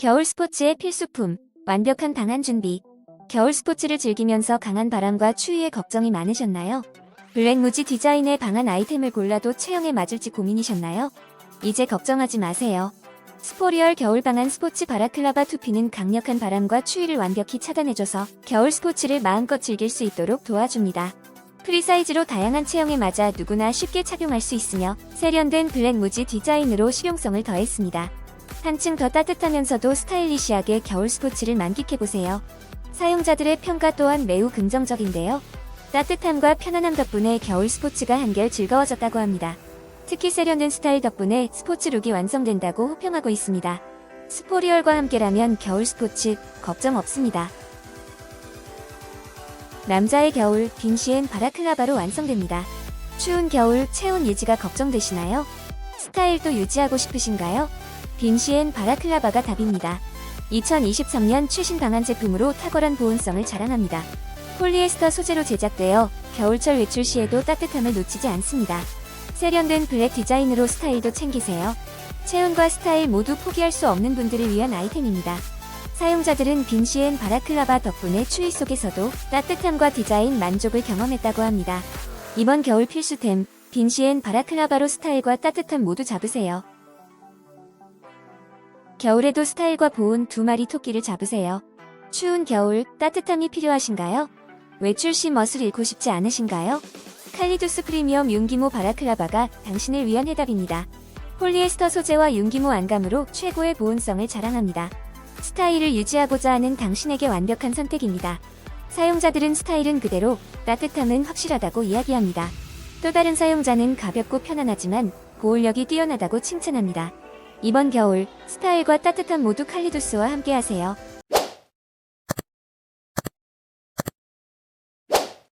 겨울 스포츠의 필수품, 완벽한 방한 준비. 겨울 스포츠를 즐기면서 강한 바람과 추위에 걱정이 많으셨나요? 블랙 무지 디자인의 방한 아이템을 골라도 체형에 맞을지 고민이셨나요? 이제 걱정하지 마세요. 스포리얼 겨울 방한 스포츠 바라클라바 투피는 강력한 바람과 추위를 완벽히 차단해줘서 겨울 스포츠를 마음껏 즐길 수 있도록 도와줍니다. 프리사이즈로 다양한 체형에 맞아 누구나 쉽게 착용할 수 있으며 세련된 블랙 무지 디자인으로 실용성을 더했습니다. 한층 더 따뜻하면서도 스타일리시하게 겨울 스포츠를 만끽해보세요. 사용자들의 평가 또한 매우 긍정적인데요. 따뜻함과 편안함 덕분에 겨울 스포츠가 한결 즐거워졌다고 합니다. 특히 세련된 스타일 덕분에 스포츠 룩이 완성된다고 호평하고 있습니다. 스포리얼과 함께라면 겨울 스포츠 걱정 없습니다. 남자의 겨울 빈시엔 바라클라바로 완성됩니다. 추운 겨울 체온 유지가 걱정되시나요? 스타일도 유지하고 싶으신가요? 빈시엔 바라클라바가 답입니다. 2023년 최신 방한 제품으로 탁월한 보온성을 자랑합니다. 폴리에스터 소재로 제작되어 겨울철 외출 시에도 따뜻함을 놓치지 않습니다. 세련된 블랙 디자인으로 스타일도 챙기세요. 체온과 스타일 모두 포기할 수 없는 분들을 위한 아이템입니다. 사용자들은 빈시엔 바라클라바 덕분에 추위 속에서도 따뜻함과 디자인 만족을 경험했다고 합니다. 이번 겨울 필수템, 빈시엔 바라클라바로 스타일과 따뜻함 모두 잡으세요. 겨울에도 스타일과 보온 두 마리 토끼를 잡으세요. 추운 겨울 따뜻함이 필요하신가요? 외출 시 멋을 잃고 싶지 않으신가요? 칼리두스 프리미엄 윤기모 바라클라바가 당신을 위한 해답입니다. 폴리에스터 소재와 윤기모 안감으로 최고의 보온성을 자랑합니다. 스타일을 유지하고자 하는 당신에게 완벽한 선택입니다. 사용자들은 스타일은 그대로, 따뜻함은 확실하다고 이야기합니다. 또 다른 사용자는 가볍고 편안하지만 보온력이 뛰어나다고 칭찬합니다. 이번 겨울 스타일과 따뜻함 모두 칼리두스와 함께하세요.